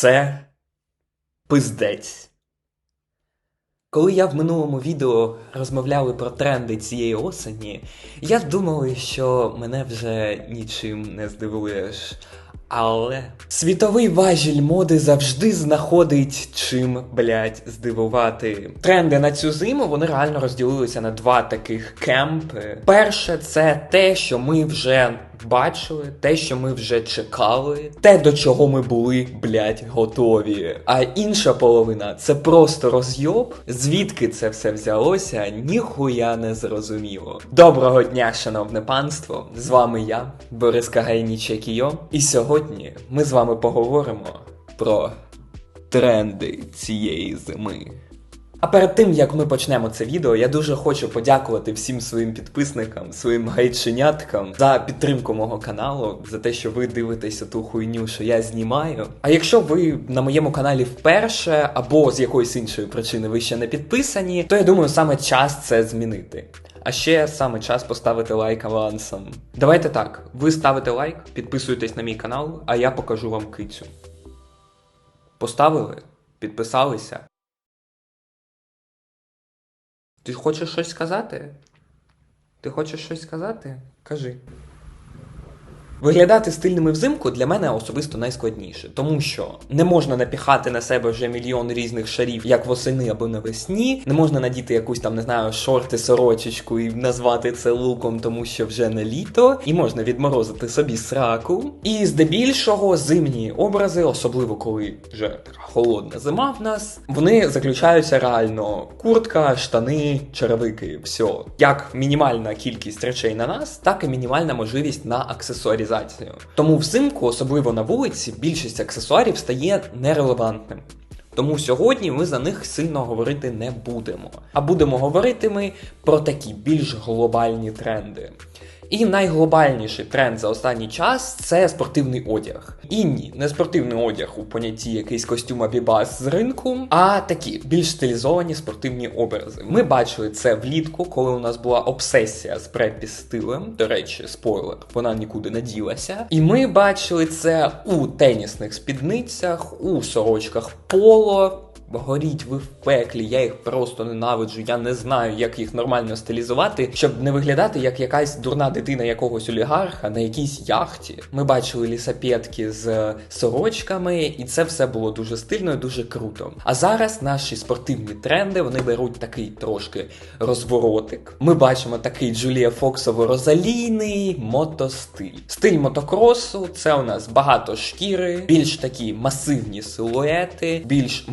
Це пиздець. Коли я в минулому відео розмовляли про тренди цієї осені, я думав, що мене вже нічим не здивуєш. Але світовий важіль моди завжди знаходить чим, блять, здивувати. Тренди на цю зиму вони реально розділилися на два таких кемпи. Перше, це те, що ми вже бачили, те, що ми вже чекали, те, до чого ми були, блять, готові. А інша половина це просто розйоб. Звідки це все взялося, ніхуя не зрозуміло. Доброго дня, шановне панство! З вами я, Борис Кагайніче Кійо, і сьогодні ми з вами поговоримо про тренди цієї зими. А перед тим як ми почнемо це відео, я дуже хочу подякувати всім своїм підписникам, своїм гайченяткам за підтримку мого каналу, за те, що ви дивитеся ту хуйню, що я знімаю. А якщо ви на моєму каналі вперше або з якоїсь іншої причини ви ще не підписані, то я думаю, саме час це змінити. А ще саме час поставити лайк авансом. Давайте так: ви ставите лайк, підписуєтесь на мій канал, а я покажу вам кицю. Поставили? Підписалися? Ти хочеш щось сказати? Ти хочеш щось сказати? Кажи. Виглядати стильними взимку для мене особисто найскладніше, тому що не можна напіхати на себе вже мільйон різних шарів, як восени або навесні. Не можна надіти якусь там, не знаю, шорти, сорочечку і назвати це луком, тому що вже не літо, і можна відморозити собі сраку. І здебільшого зимні образи, особливо коли вже така холодна зима в нас, вони заключаються реально куртка, штани, черевики, все. Як мінімальна кількість речей на нас, так і мінімальна можливість на аксесуарізацію. Тому взимку, особливо на вулиці, більшість аксесуарів стає нерелевантним. Тому сьогодні ми за них сильно говорити не будемо. А будемо говорити ми про такі більш глобальні тренди. І найглобальніший тренд за останній час це спортивний одяг. І ні, не спортивний одяг у понятті якийсь костюм Абібас з ринку, а такі більш стилізовані спортивні образи. Ми бачили це влітку, коли у нас була обсесія з препі стилем. До речі, спойлер, вона нікуди не ділася. І ми бачили це у тенісних спідницях, у сорочках поло. Горіть ви в пеклі, я їх просто ненавиджу. Я не знаю, як їх нормально стилізувати, щоб не виглядати як якась дурна дитина якогось олігарха на якійсь яхті. Ми бачили лісапетки з сорочками, і це все було дуже стильно і дуже круто. А зараз наші спортивні тренди вони беруть такий трошки розворотик. Ми бачимо такий Джулія Фоксово розалійний мотостиль. Стиль мотокросу це у нас багато шкіри, більш такі масивні силуети, більш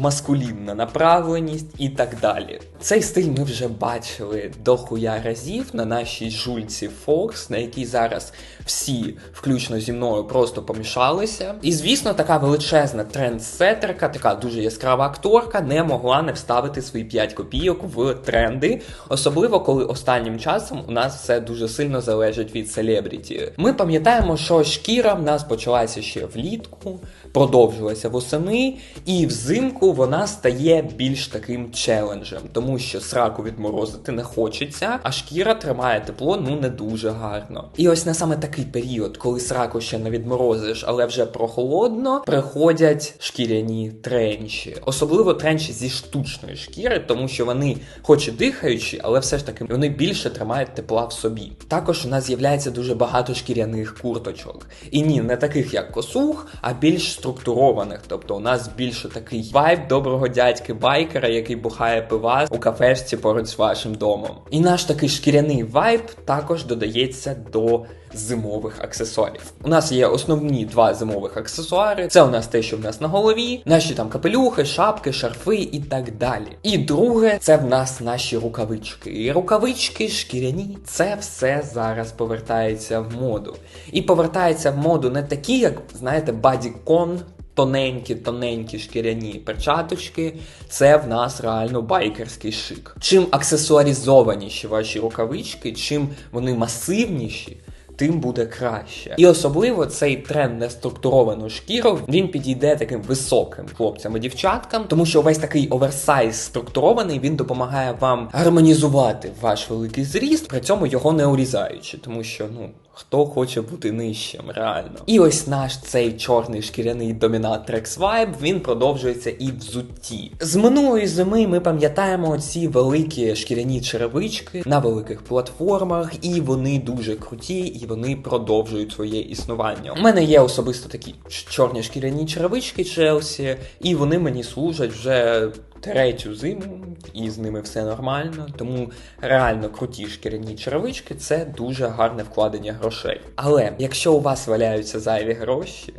маскулінна направленість і так далі. Цей стиль ми вже бачили дохуя разів на нашій жульці Fox, на якій зараз всі, включно зі мною, просто помішалися. І звісно, така величезна трендсетерка, така дуже яскрава акторка, не могла не вставити свої 5 копійок в тренди, особливо коли останнім часом у нас все дуже сильно залежить від селебріті. Ми пам'ятаємо, що шкіра в нас почалася ще влітку, продовжилася восени, і взимку вона стає більш таким челенджем, тому що сраку відморозити не хочеться, а шкіра тримає тепло ну не дуже гарно. І ось на саме такий період, коли сраку ще не відморозиш, але вже прохолодно, приходять шкіряні тренчі, особливо тренчі зі штучної шкіри, тому що вони, хоч і дихаючі, але все ж таки вони більше тримають тепла в собі. Також у нас з'являється дуже багато шкіряних курточок. І ні, не таких як косух, а більш структурованих. Тобто у нас більше такий вайб доброго дядьки байкера, який бухає пива у кафешці поруч з вашим домом. І наш такий шкіряний вайб також додається до зимових аксесуарів. У нас є основні два зимових аксесуари. Це у нас те, що в нас на голові, наші там капелюхи, шапки, шарфи і так далі. І друге, це в нас наші рукавички. І рукавички, шкіряні, це все зараз повертається в моду. І повертається в моду не такі, як знаєте, бадікон. Тоненькі, тоненькі шкіряні перчаточки, це в нас реально байкерський шик. Чим аксесуаризованіші ваші рукавички, чим вони масивніші, тим буде краще. І особливо цей тренд на структуровану шкіру він підійде таким високим хлопцям і дівчаткам, тому що весь такий оверсайз структурований він допомагає вам гармонізувати ваш великий зріст, при цьому його не урізаючи, тому що ну. Хто хоче бути нижчим, реально. І ось наш цей чорний шкіряний домінатрекс вайб, він продовжується і в зутті. З минулої зими ми пам'ятаємо ці великі шкіряні черевички на великих платформах, і вони дуже круті, і вони продовжують своє існування. У мене є особисто такі чорні шкіряні черевички Челсі, і вони мені служать вже третю зиму, і з ними все нормально. Тому реально круті шкіряні черевички це дуже гарне вкладення грошей. Але якщо у вас валяються зайві гроші.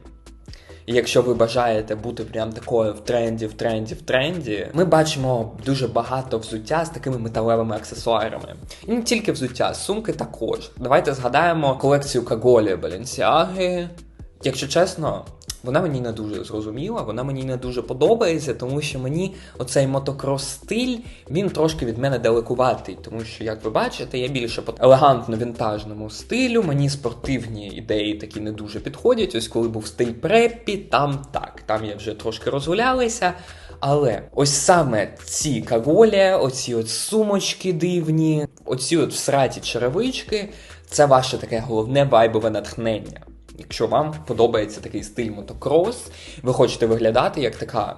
І якщо ви бажаєте бути прям такою в тренді, в тренді, в тренді, ми бачимо дуже багато взуття з такими металевими аксесуарами. І не тільки взуття, сумки також. Давайте згадаємо колекцію Каголі Баленсіаги. Якщо чесно, вона мені не дуже зрозуміла, вона мені не дуже подобається, тому що мені оцей мотокрос-стиль він трошки від мене далекуватий, тому що, як ви бачите, я більше по елегантно-вінтажному стилю. Мені спортивні ідеї такі не дуже підходять. Ось коли був стиль преппі, там так, там я вже трошки розгулялися. Але ось саме ці каголі, оці от сумочки дивні, оці от всраті черевички, це ваше таке головне вайбове натхнення. Якщо вам подобається такий стиль мотокрос, ви хочете виглядати як така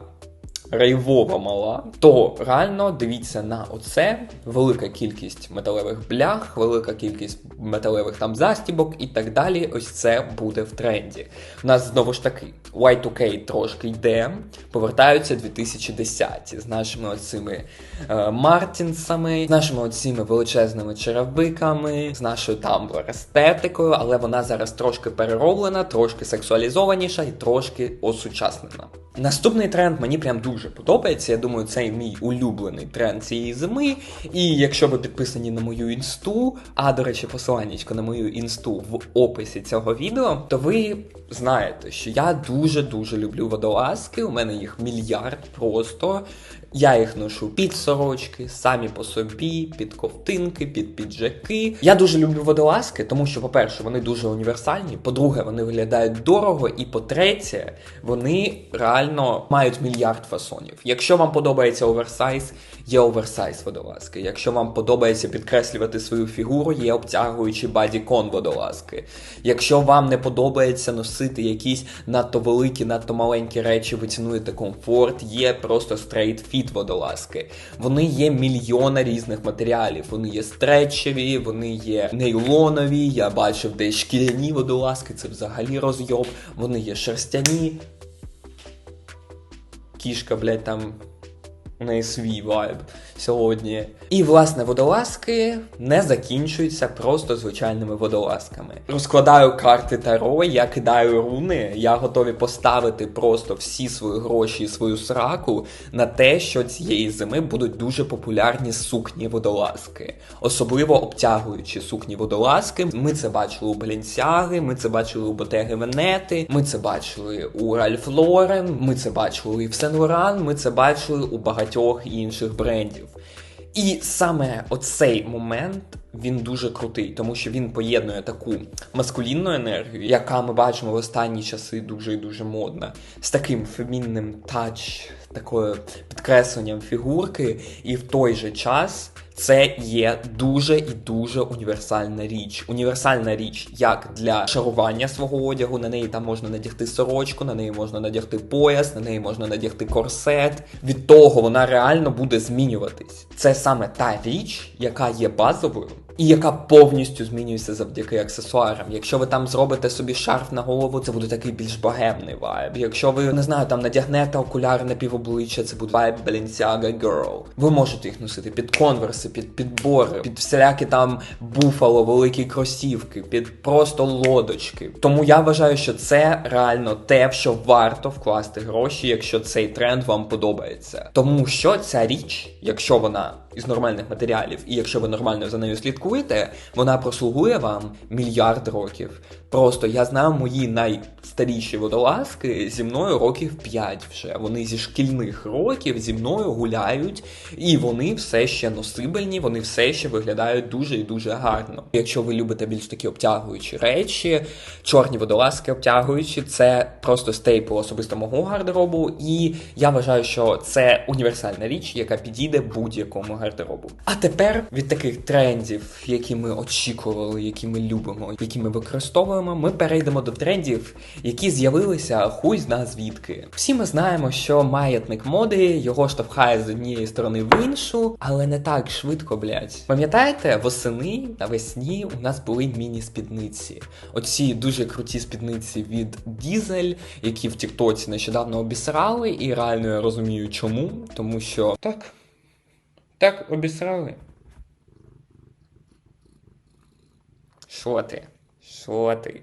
рейвова мала, то реально дивіться на оце. Велика кількість металевих блях, велика кількість металевих там застібок і так далі. Ось це буде в тренді. У нас знову ж таки Y2K трошки йде, повертаються 2010-ті з нашими оцими е, Мартінсами, з нашими оцими величезними черевиками, з нашою тамблер естетикою, але вона зараз трошки перероблена, трошки сексуалізованіша і трошки осучаснена. Наступний тренд мені прям дуже подобається. Я думаю, це мій улюблений тренд цієї зими. І якщо ви підписані на мою інсту, а до речі, посиланнячко на мою інсту в описі цього відео, то ви знаєте, що я дуже-дуже люблю водолазки. У мене їх мільярд просто. Я їх ношу під сорочки, самі по собі, під ковтинки, під піджаки. Я дуже люблю водолазки, тому що, по-перше, вони дуже універсальні. По-друге, вони виглядають дорого. І по-третє, вони реально мають мільярд фасонів. Якщо вам подобається оверсайз, є оверсайз водолазки. Якщо вам подобається підкреслювати свою фігуру, є обтягуючі бадікон водолазки. Якщо вам не подобається носити якісь надто великі, надто маленькі речі, ви цінуєте комфорт, є просто стрейт фіт водолазки. Вони є мільйона різних матеріалів. Вони є стречеві, вони є нейлонові. Я бачив десь шкіряні водолазки, це взагалі розйоб. Вони є шерстяні. Кішка, блядь, там у неї свій вайб сьогодні. І, власне, водолазки не закінчуються просто звичайними водолазками. Розкладаю карти Таро, я кидаю руни, я готовий поставити просто всі свої гроші і свою сраку на те, що цієї зими будуть дуже популярні сукні водолазки, особливо обтягуючі сукні водолазки. Ми це бачили у Балінсяги, ми це бачили у Ботеги Венети, ми це бачили у Ральф Лорен, ми це бачили і в Сен Лоран, ми це бачили у багатьох інших брендів. І саме оцей момент він дуже крутий, тому що він поєднує таку маскулінну енергію, яка ми бачимо в останні часи дуже і дуже модна, з таким фемінним тач, такою підкресленням фігурки, і в той же час. Це є дуже і дуже універсальна річ. Універсальна річ як для шарування свого одягу. На неї там можна надягти сорочку, на неї можна надягти пояс, на неї можна надягти корсет. Від того вона реально буде змінюватись. Це саме та річ, яка є базовою. І яка повністю змінюється завдяки аксесуарам. Якщо ви там зробите собі шарф на голову, це буде такий більш богемний вайб. Якщо ви не знаю, там надягнете окуляри на півобличчя, це буде вайб Balenciaga Girl. Ви можете їх носити під конверси, під підбори, під всілякі там буфало, великі кросівки, під просто лодочки. Тому я вважаю, що це реально те, в що варто вкласти гроші, якщо цей тренд вам подобається. Тому що ця річ, якщо вона із нормальних матеріалів, і якщо ви нормально за нею слідкуєте, вона прослугує вам мільярд років. Просто я знаю мої найстаріші водолазки зі мною років 5 вже. Вони зі шкільних років зі мною гуляють, і вони все ще носибельні, вони все ще виглядають дуже і дуже гарно. Якщо ви любите більш такі обтягуючі речі, чорні водолазки обтягуючі, це просто стейпл особисто мого гардеробу. І я вважаю, що це універсальна річ, яка підійде будь-якому гардеробу. А тепер від таких трендів, які ми очікували, які ми любимо, які ми використовуємо, ми перейдемо до трендів, які з'явилися хуй зна звідки. Всі ми знаємо, що маятник моди його штовхає з однієї сторони в іншу, але не так швидко, блядь. Пам'ятаєте, восени навесні у нас були міні-спідниці. Оці дуже круті спідниці від Дізель, які в Тіктоці нещодавно обісрали, і реально я розумію, чому. Тому що так. Так, обісрали. Що ти? Що ти?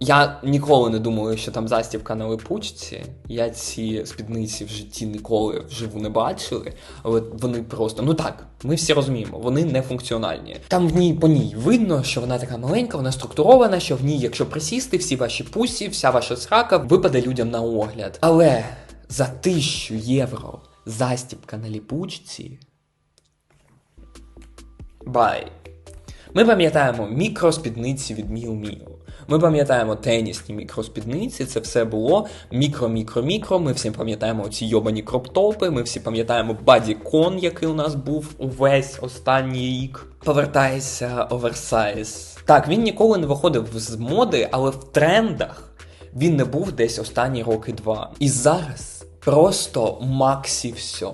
Я ніколи не думаю, що там застібка на липучці. Я ці спідниці в житті ніколи вживу не бачили, але вони просто, ну так, ми всі розуміємо, вони не функціональні. Там в ній по ній видно, що вона така маленька, вона структурована, що в ній, якщо присісти, всі ваші пусі, вся ваша срака випаде людям на огляд. Але за тисячу євро застібка на ліпучці. Бай. Ми пам'ятаємо мікроспідниці від Miu Miu. Ми пам'ятаємо тенісні мікроспідниці, це все було мікро-мікро-мікро. Ми всі пам'ятаємо ці йобані кроптопи, ми всі пам'ятаємо бадікон, який у нас був увесь останній рік. Повертається оверсайз. Так, він ніколи не виходив з моди, але в трендах він не був десь останні роки два. І зараз просто максі все.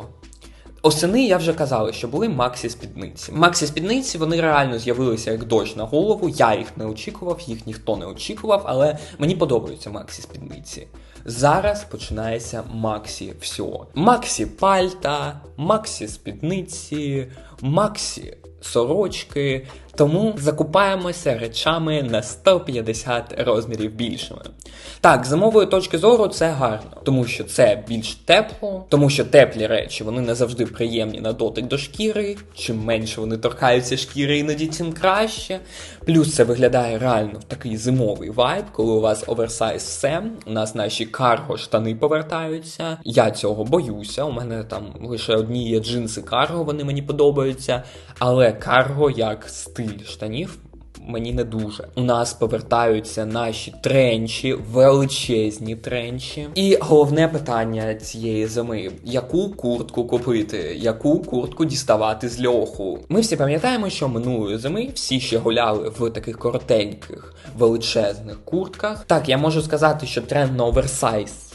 Осени я вже казали, що були Максі спідниці. Максі спідниці вони реально з'явилися як дощ на голову. Я їх не очікував, їх ніхто не очікував, але мені подобаються Максі спідниці. Зараз починається Максі всього. Максі пальта, Максі спідниці, Максі сорочки. Тому закупаємося речами на 150 розмірів більшими. Так, зимової точки зору це гарно, тому що це більш тепло, тому що теплі речі вони не завжди приємні на дотик до шкіри. Чим менше вони торкаються шкіри, іноді тим краще. Плюс це виглядає реально в такий зимовий вайб, коли у вас оверсайз все. У нас наші карго штани повертаються. Я цього боюся. У мене там лише одні є джинси карго, вони мені подобаються. Але карго як стиль штанів мені не дуже. У нас повертаються наші тренчі, величезні тренчі. І головне питання цієї зими: яку куртку купити, яку куртку діставати з льоху? Ми всі пам'ятаємо, що минулої зими всі ще гуляли в таких коротеньких, величезних куртках. Так, я можу сказати, що тренд на оверсайз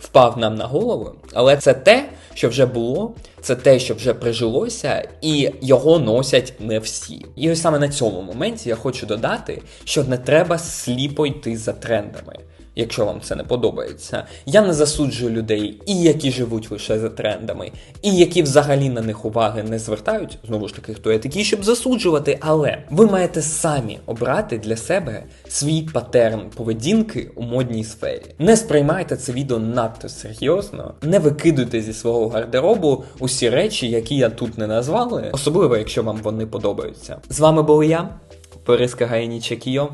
впав нам на голову, але це те, що вже було, це те, що вже прижилося, і його носять не всі. І ось саме на цьому моменті я хочу додати, що не треба сліпо йти за трендами. Якщо вам це не подобається, я не засуджую людей, і які живуть лише за трендами, і які взагалі на них уваги не звертають. Знову ж таки, хто я такий, щоб засуджувати, але ви маєте самі обрати для себе свій патерн поведінки у модній сфері. Не сприймайте це відео надто серйозно, не викидуйте зі свого гардеробу усі речі, які я тут не назвали, особливо якщо вам вони подобаються. З вами був я, Бориска Гаїніча Кіо.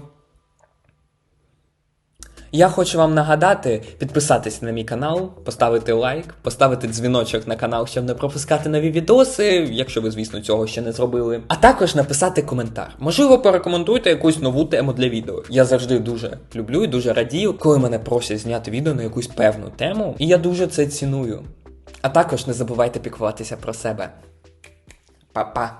Я хочу вам нагадати підписатися на мій канал, поставити лайк, поставити дзвіночок на канал, щоб не пропускати нові відоси, якщо ви, звісно, цього ще не зробили. А також написати коментар. Можливо, порекомендуйте якусь нову тему для відео. Я завжди дуже люблю і дуже радію, коли мене просять зняти відео на якусь певну тему, і я дуже це ціную. А також не забувайте піклуватися про себе. Па-па!